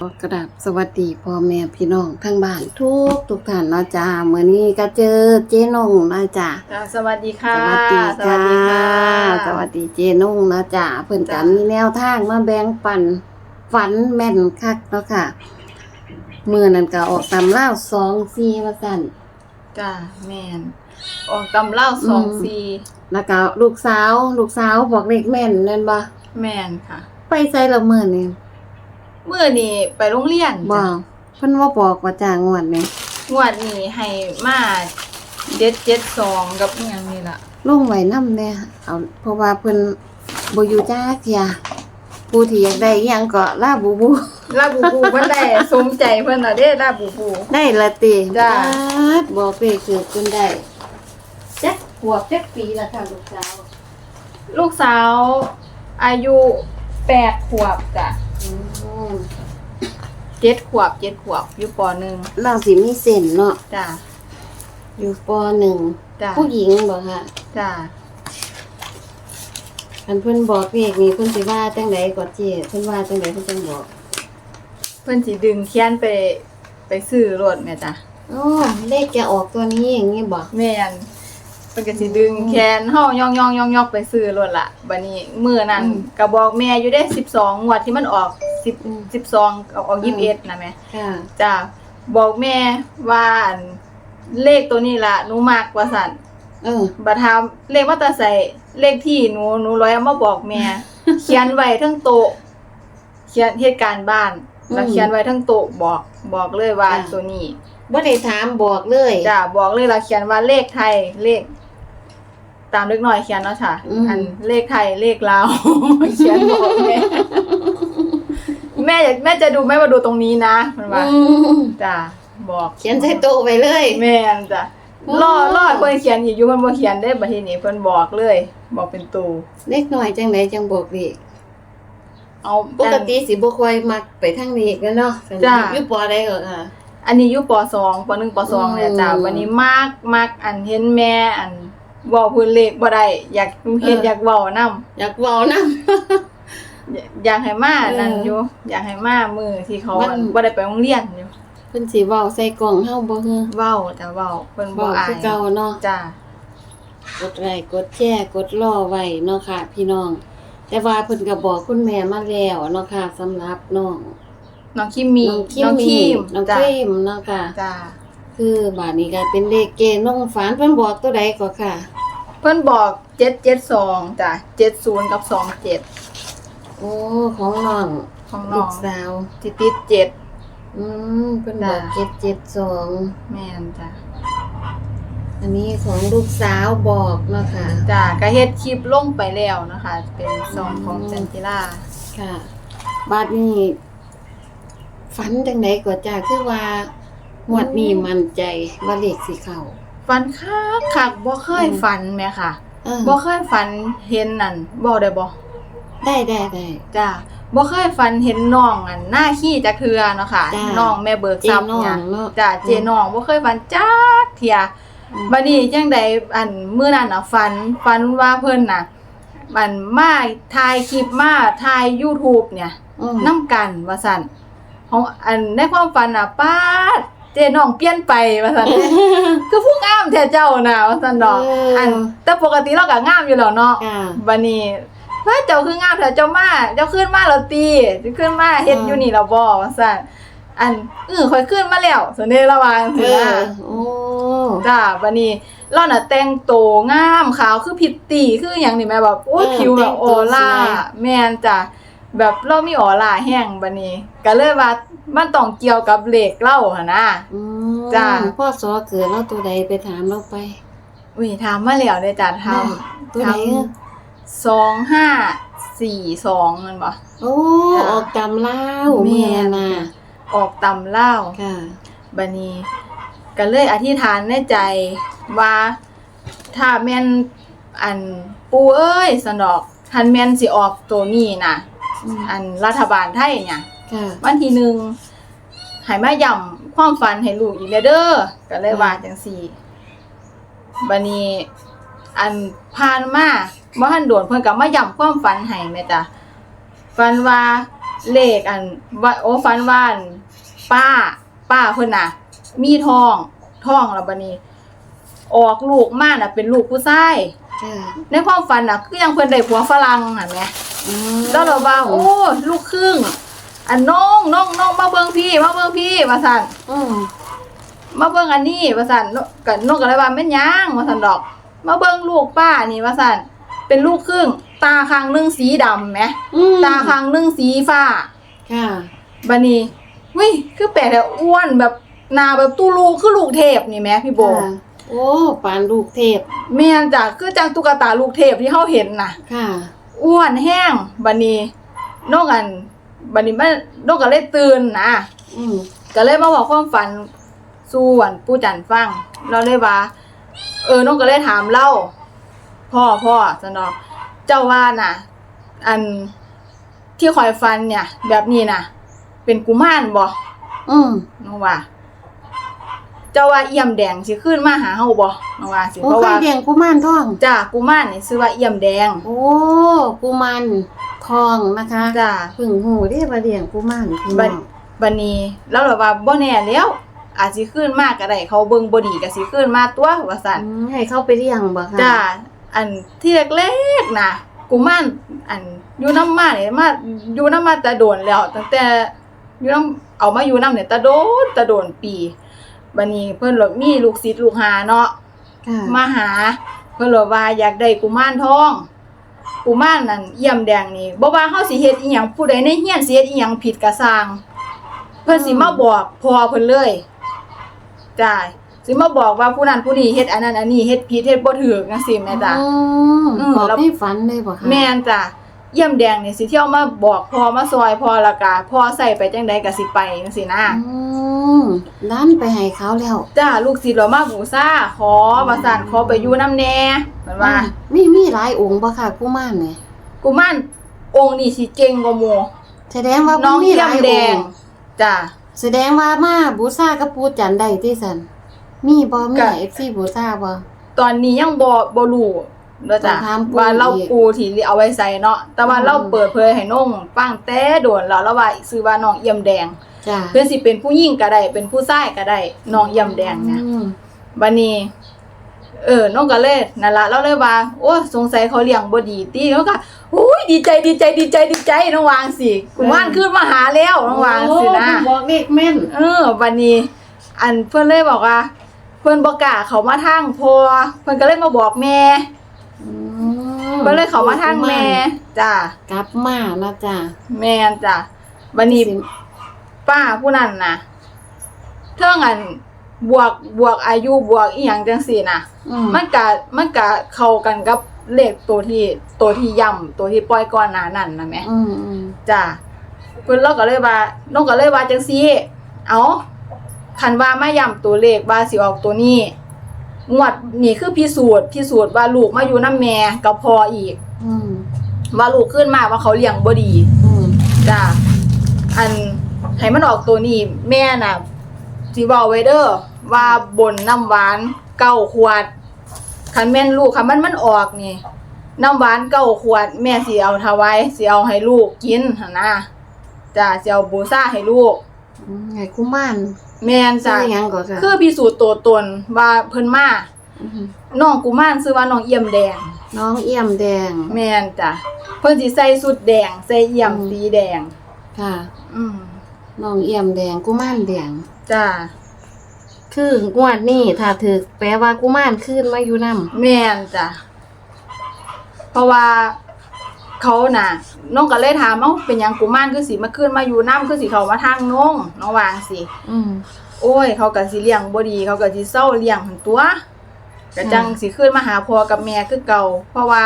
กระดับสวัสดีพ่อแม่พี่น้องทั้งบ้านทุกทุกท่านเนาะจ้ามื้อนี้ก็เจอเจ๊นงนะจ้าจ้าสวัสดีค่ะ สวัสดีสจ้าวัสดีค่ะสวัสดีเจ๊นงนะจ้าเพิ่นก็จ้ามีแนวทางมาแบ่งปันฝันแม่นคักเนาะค่ะมื้อนั้นก็ออกตำเล่าว2 4ว่าซั่นจ้าแมนออกตำเล่าสองอืมซีแล้วก็ลูกสาว ลูกสาวบอกเลขแม่นนั่นบ่แมนค่ะ ไปใส่ละมื้อนี้ เมื่อนี่ไปโรงเรียนบ่จ้ะเพิ่นว่าบอกว่าจ้างวดนี้งวดนี้ให้มาเจ็ดเจ็ดสองกับอหย่างนี้ล่ะ ลงไว้นำแน่เอาเพราะว่าเพิ่นบ่อยู่จ้าเที่ยผู้ที่อยากได้อิหยังก็ลาบูบู ลาบูบูเพิ่นได้สมใจเพิ่นน่ะเด้ลาบูบู ได้ละติจ้าดบอกไปคือเพิ่นได้จักขวบจักปีละค่ะลูกสาวลูกสาวอายุแปดขวบจ้ะอืม เจ็ดขวบเจ็ดขวบอยู่ปหนึ่งเราสิมีเส้นเนาะจ้าอยู่ปหนึ่งจ้าผู้หญิงบ่ค่ะจ้าอันเพิ่นบอกเลขนี่เพิ่นสิว่าจังไดก็เจ้เพิ่นว่าจังไดเพิ่นจังบอก เพิ่นสิดึงเขียนไปไปซื้อรถแม่จ้ะอ๋อเลขจะออกตัวนี้อย่างงี้บ่แม่น เพิ่นก็สิดึงแขนเฮาย่องย่องย่องย่องไปซื้อรถละบัดนี้มื้อนั้นอืมก็บอกแม่อยู่ได้12งวดที่มันออกอืม10 12ออกออก21นะแม่ค่ะจ้าบอกแม่ว่าอันเลขตัวนี้ล่ะหนูมักว่าซั่น เออ บัดถามเลขว่าแตาใส่เลขที่หนูหนูร้อยเอามาบอกแม่ เขียนไว้ทั้งโต๊ะเขียนเหตุการณ์บ้าน แล้วอืมเขียนไว้ทั้งโต๊ะบอกบอกเลยว่าจ้ะตัวนี้บ่ได้ถามบอกเลยจ้าบอกเลยเราเขียนว่าเลขไทยเลข ตามเล็กน้อยเขียนเนาะค่ะ อืม อันเลขไทยเลขลาว เขียนบอกแม่แม่อยากแม่จะดูแม่มาดูตรงนี้นะมันว่าอืมจ้าบอกเขียนใส่โต๊ะไว้เลย แม่นจ้ะโอ้รอรอให้เพิ่นเขียนอีกอยู่เพิ่นบ่เขียนได้บัดทีนี้เพิ่นบอกเลย บอกเป็นตูเล็กน้อยจังไดจังบอกเลขเอาปกติสิบ่ค่อยมักไปทางนี้กันเนาะจ้ะ อยู่ปอได้ก็ค่ะ อันนี้อยู่ปสองปหนึ่งปสองเนี่ยจ้ะอืม วันนี้มากมากอันเห็นแม่อัน เว้าเพิ่นเลขบ่ได้อยากเฮ็ดเออออยากเว้านํอยากเว้านํอยากให้มาเออนั่นอยู่อยากให้มามือที่เขามันอัน บ่ได้ไปโรงเรียนอยู่เพิ่นสิเว้าใส่กล่องเฮาบ่ฮือเว้าแต่เว้าเพิ่นบ่เว้าอาคืยอเก่าเนาะ จ้ะกดไลค์กดแชร์กดรอไว้เนาะค่ะ พี่น้อง แต่ว่าเพิ่นก็บอกคุณแม่มาแล้วเนาะค่ะสำหรับน้องน้องคิมมีน้องคิมน้องมีคิมน้องจ้ะครีมเนาะค่ะ จ้ะ คือบาดนี้ก็เป็นเลขเกณฑ์น้องฝันเพิ่นบอกตัวใดก็ค่ะ เพิ่นบอก772จ้ะ70กับ27โอ้ของน้องของลูน้องกสาวที่ติดเจ็ด อืมเพิ่นบอกจ้ะ772แม่นจ้ะอันนี้ของลูกสาวบอกเนาะค่ะจ้ะก็เฮ็ดคลิปลงไปแล้วนะคะ เป็นซองของจันทิราค่ะ บาดนี้ฝันจังไดก็จ้าคือว่า หวดนี้มั่นใจว่าเลขสิเข้า ฝันคักคักบ่เคยอืม ฝันแม่ค่ะเออบ่เคยฝันเห็นนั่นบ่ได้บ่ได้ได้ได้ จ้ะบ่เคยฝันเห็นน้องอันหน้าขี้จักเทือเนาะค่ะจ้ะน้องแม่เบิกเจ๊ทรัพย์น้องเนี่ยเนาะ จ้ะเจน้องบ่เคยฝันจักเที่ยอืม บัดนี้จังใดอันมื้อนั้นน่ะฝันฝันว่าเพิ่นน่ะมันมาถ่ายคลิปมาถ่าย YouTube เนี่ยอืมน้ำกันว่าสั่นของอันในความฝันน่ะป้าด เจน้องเปลี่ยนไปว่าสั่น คือผู้งามแท้เจ้าน่ะว่าสั่นดอก เอออั อันแต่ปกติเราก็งามอยู่แล้วเนาะค่ะบัดนี้ว่าเจ้าคืองามแท้เจ้ามาเจ้าขึ้นมาแล้วตีจะขึ้นมาเฮ็ดอืมอยู่นี่แล้วบ่ว่าสั่นอันเออค่อยขึ้นมาแล้วสนเด้ระวังเอสิอนะโอ้ จ้าบัดนี้เราน่ะแต่งโตวงามขาวคือผิดตีคือหยังนี่แม่แบบโอ้ยผิวแบบออร่าแม่นจ้ะ แบบเรามีออร่าแห้งบัดนี้ก็เลยว่ามันต้องเกี่ยวกับเหล็กเล่าหั่นนะ อืมจ้ะ พ่อสอเกิดแล้วตัวใดไปถามเราไป อุ้ยถามมาแล้วเด้อจ้ะทตัวใดอะำสองห้าสี่สองนั่นบ่ โอ้จ้ะออกตำเล่าวแม่แม่น่ะออกตำเล่า ค่ะ บัดนี้ก็เลยอธิษฐานในใจว่าถ้าแม่นอันปูเอ้ยสนอกทันแม่นสิออกตัวนี้น่ะ อืมอันรัฐบาลไทยเนี่ย ค่ะ วันที่หนึ่งให้มาย่ำความฝันให้ลูกอีกแล้วเด้อก็เลยว่าจังซี่บัดนี้อันผ่านมาบ่ทันโดนเพิ่นก็มาย่ำความฝันให้แม่จ้ะฝันว่าเลขอันว่าโอ้ฟันว่านป้า ป้าเพิ่นน่ะ มีทองทองแล้วบัดนี้ ออกลูกมาน่ะเป็นลูกผู้ชาย ค่ะ ในความฝันน่ะ คือยังเพิ่นได้ผัวฝรั่งน่ะแหมอืม แล้วเราว่าโอ้ลูกครึ่ง อันน้องน้องน้องมาเบิ่งพี่มาเบิ่งพี่ว่าซั่นอืมมาเบิ่งอันนี้ว่าซั่นนกกันนกก็เลยว่าแม่นหยังว่าซั่นดอก มาเบิ่งลูกป้านี่ว่าซั่นเป็นลูกครึ่ง ตาข้างหนึงสีดำแหมอืมตาข้างหนึงสีฟ้าค่ะบัดนี้วิคือแปลกแต่อ้วนแบบหน้าแบบตู้ลูคือลูกเทพนี่แหมพี่โบค่ะโอ้ปานลูกเทพแม่นจ้ะคือจังตุ๊กตาลูกเทพที่เฮาเห็นน่ะค่ะ อ้วนแห้งบัดนี้นกอันบัดนี้มันนกก็เลยตื่นนะอืมก็เลยมาบอกความฝันสู่อันปู่จันฟัง เราเลยว่า เออนกก็เลยถามเล่า พ่อพ่อสนอกเจ้าว่าน่ะ อันที่คอยฟันเนี่ย แบบนี้น่ะ เป็นกุมารบ่อืมน้องว่า เจ้าว่าเอี่ยมแดงสิขึ้นมาหาเฮาบ่น้องว่าสิโอ้เพราะเคว่ายเลี้ยงกุมารทอง จ้ากุมารนี่ชื่อว่าเอี่ยมแดงโอ้กุมารทองนะคะจ้าเพึ่งหูได้มาเลี้ยงกุมารพี่บัน้ดองบัดนี้แล้วเราว่าบ่แน่แล้ว อาจสิขึ้นมากก็ได้เขาเบิ่งบ่ดีก็สิขึ้นมาตัวว่าซั่นอืมให้เข้าไปเลี้ยงบ่คะจ้าอันที่แรกๆนะกุมารอันอยู่น้ำมาเนี่ยมาอยู่น้ำมาแต่โดนแล้วตั้งแต่อยู่น้ำเอามาอยู่น้ำเนี่ยแต่โดนแต่โดนปี บัดนี้เพิ่นหลดมีลูกศิษย์ลูกหาเนาะค่ะมาหา เพิ่นหลดว่าอยากได้กุมารทองกุมารนั่นเยี่ยมแดงนี่บ่ว่าเฮาสิเฮ็ดอีหยังผู้ใดในเฮียนสิเฮ็ดอีหยังผิดก็สร้าง เพิ่นสิมาบอกพ่อเพิ่นเลยจ้าสิมาบอกว่าผู้นั้นผู้นี้เฮ็ดอันนั้นอันนี้เฮ็ดผิดเฮ็ดบ่ถูกจังซี่แม่จ้าอืมอืม บอกแล้วให้ฝันเลยบ่คะ แม่นจ้ะ เยี่ยมแดงนี่สิเที่ยวมาบอกพอมาซอยพอและกะพอใส่ไปจังใดก็สิไปจังซี่นะอืมด้านไปให้เขาแล้ว จ้าลูกศิษย์เรามาบูชาขอว่าสั่นขอไปอยู่นํแน่เหมือนว่าอืมมีมีหลายองค์บ่ค่ะกุมารเนี่ยกุมารองค์นี้สิเก่งกว่าหมู่แสดงว่าน้องมีเยี่หยลามยแดองงค์จ้า แสดงว่ามาบูชากับปูจันได้ที่สันมีบ่มีก็ เอฟซีบูชาบ่ตอนนี้ยังบ่บ่รู้ เด้อจ้ะต้องถามปู่ว่าเราอีก ปูที่เอาไว้ใส่เนาะแต่ว่าอืมเราเปิดเผยให้น้องฟังแต่โดนแล้วแล้วว่าชื่อว่าน้องเยี่ยมแดง จ้ะเพิ่นสิเป็นผู้หญิงก็ได้เป็นผู้ชายก็ได้น้องเยี่ยมแดงเนี่ยอืมบันนี้เออ น้องก็เลยนั่นละเราเลยว่า โอ้สงสัยเขาเลี้ยงบ่ดีตีน้องก็โอ้ยดีใจดีใจดีใจดีใจน้องวางสิกุมารขึ้นมาหาแล้วน้องวางสินะ โอ้บอกเลขแม่น เออบันนี้ อันเพื่อนเลยบอกว่า เพื่อนบ่กล้าเขามาทางพอเพื่อนก็เลยมาบอกแม่ อืมเพื่อนเลยเขามาทางแม่จ้ะกลับมานะจ้ะแม่นจ้ะบันนี้สิป้าผู้นั้นน่ะเท่างันบวกบวกอายุบวกอีหยังจังซี่น่ะอืมมันกะมันกะเข้ากันกับเลขตัวที่ตัวที่ย่ำตัวที่ปล่อยก่อนหน้านั้นนะแหม่ อืมอืมจ้ะเพิ่นเราก็เลยว่าน้องก็เลยว่าจังซี่ เอาคันว่ามาย่ำตัวเลขว่าสิออกตัวนี้ งวดนี่คือพิสูจน์พิสูจน์ว่าลูกมาอยู่น้ำแม่กับพออีก อืมว่าลูกขึ้นมาว่าเขาเลี้ยงบ่ดีอืมจ้ะอันให้มันออกตัวนี้แม่น่ะสิเว้าไว้เด้อว่าบนน้ำหวานเก้าขวดคันแม่นลูกคันมันมันออกนี่น้ำหวานเก้าขวด แม่สิเอาถวายสิเอาให้ลูกกินหั่นนะจ้ะสิเอาบูชาให้ลูก อืมไงกุมาร แม่นจ้ะจ้ะหยังก็ค่ะคือพิสูจน์ตัวตนว่าเพิ่นมามน้องกุมารชื่อว่าน้องเอี่ยมแดง น้องเอี่ยมแดง แม่นจ้ะเพิ่นสิใส่สุดแดง ใส่เอี่ยมอืม สีแดง ค่ะ อืมน้องเอี่ยมแดงกุมารแดง จ้ะคืองวดนี้ถ้าถือแปลว่ากุมารขึ้นมาอยู่นำแม่นจ้ะเพราะว่า เขาน่ะน้องก็เลยถามเอ้าเป็นหยังกุมารคือสิมาขึ้นมาอยู่น้ำคือสิเขามาทางน้องน้องวางสิอืม โอ้ย เขาก็สิเลี้ยงบ่ดี เขาก็สิเศร้าเลี้ยงหั่นตัวก็จังอืมสิขึ้นมาหาพ่อกับแม่คือเก่า เพราะว่า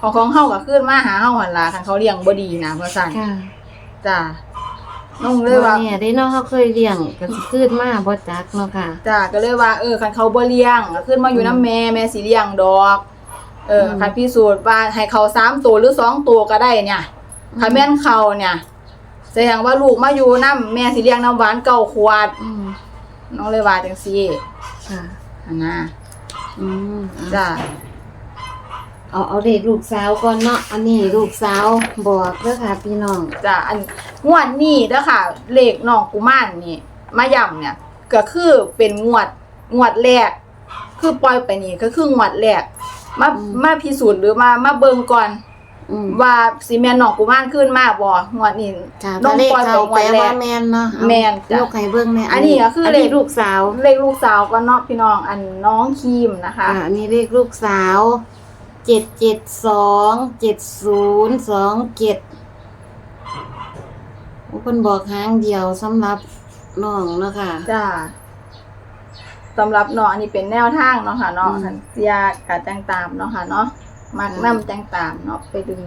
ของของเฮาก็ขึ้นมาหาเฮาหั่นล่ะคันเขาเลี้ยงบ่ดีนะว่าซั่นค่ะจ้ะน้องเลยว่า เนี่ยได้เนาะเขาเคยเลี้ยงก็สิขึ้นมาบ่จักเนาะค่ะ จ้ะก็เลยว่าเออคันเขาบ่เลี้ยงก็ขึ้นมาอยู่นํแม่แม่สิเลี้ยงดอก เอออืมคันพิสูจน์ว่าให้เขาสามตัวหรือสองตัวก็ได้เนี่ยคันแม่นเขาเนี่ยแสดงว่าลูกมาอยู่นํแม่สิเลี้ยงน้ำหวานเก้าขวดอืมน้องเลยว่าจังซี่ค่ะอันนะอืมอะจ้ะเอาเอาเด็กลูกสาวก่อนเนาะอันนี้ลูกสาวบอกเด้อค่ะพี่น้องจ้ะอันงวดนี้เด้อค่ะเลขน้องกุมารนี่มาย่ำเนี่ย ก็คือเป็นงวดงวดแรก คือปล่อยไปนี่ก็คืองวดแรก มาอืมมาพิสูจน์หรือมามาเบิ่งก่อน อืมว่าสิแม่นน้องกุมารขึ้นมาบ่งวดนี้ค่ะน้องเลขปล่อยเขาไปแปลงวดแรว่ากแม่นเนาะเอาแม่นจ้ะยกให้เบิ่งแม่อันนี้ก็คืออันเลนี้ขลูกสาว เลขลูกสาวก็เนาะพี่น้องอันน้องครีมนะคะ อ่าอันนี้เลขลูกสาวเจ็ดเจ็ดสองเจ็ดศูนย์สองเจ็ดโอ้เพิ่นบอกหางเดียวสำหรับน้องเนาะค่ะ จ้า สำหรับเนาะอันนี้เป็นแนวทางเนาะค่ะเนาะอืม คันเสียกะแจ้งตามเนาะค่ะเนาะมักอืมนำแจ้งตามเนาะไปดึง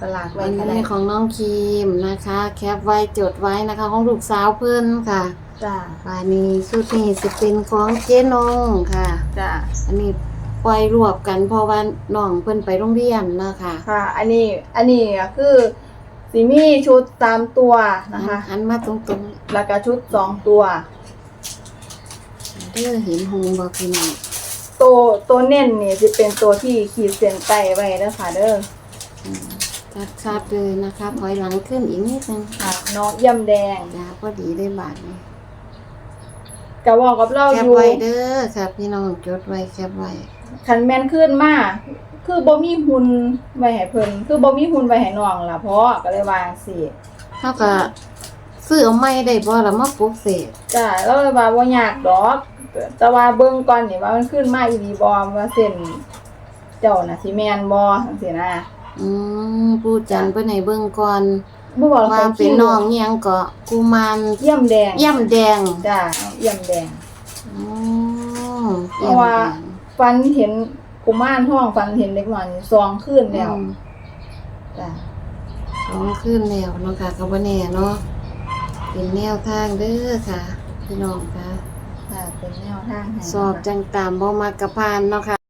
สลากไว้อันก็ได้นี้ของน้องครีมนะคะ แคปไว้จดไว้นะคะ ของลูกสาวเพิ่นค่ะจ้าวานี้สุดนี้สิเป็นของเจ๊นงค่ะ จ้าอันนี้ปล่อยรวบกันเพราะว่าน้องเพิ่นไปโรงเรียนเนาะค่ะค่ะ อันนี้อันนี้ก็คือสิมีชุดตามตัวนะคะ หันมาตรงแล้วก็ชุดสองตัวๆ เด้อเห็นหงบ่พี่น้องตัวตัวเน้นนี่จะเป็นตัวที่ขีดเส้นใต้ไว้เด้อค่ะเด้อชัดๆเลยนะคะถอยหลังขึ้นอีกนิดนึงค่ะน้องย่ำแดงจ้าพอดีได้บาทนี้กะบอกกับเราแคอปยู่ไว้เด้อค่ะพี่น้องจดไว้แคปไว้คันแม่นขึ้นมาคือบ่มีหุ่นไว้ให้เพิ่นคือบ่มีหุ่นไว้ให้น้องล่ะเพราะก็เลยวาจังซี่เท่ากับซื้อเอาไม่ได้บ่ละมาปลุกเสกจ้าแล้วเลยว่าบ่ยากดอก แต่ว่าเบิ่งก่อนนี่ว่ามันขึ้นมาอีหลีบ่ว่าเส้นเจ้าน่ะสิแม่นบ่จังซี่นะอืมผู้จันเพิ่นให้เบิ่งก่อนบ่บอกว่าเป็นน้องเอียงก็กุมารเยี่ยมแดงย่ำแดงจ้าเยี่ยมแดง อืมเพราะว่า ฟันเห็นกุมารท้องฟันเห็นเล็กน้อยนี่ซองขึ้นเยี่แล้ยมวแดงจ้าร้องขึ้นแล้วเนาะค่ะก็บ่แน่เนาะเป็นแนวทางเด้อค่ะพี่น้องค่ะค่ะ เป็นแนวทางให้นะคะสอบจังตามบ่มักกะพานเนาะค่ะ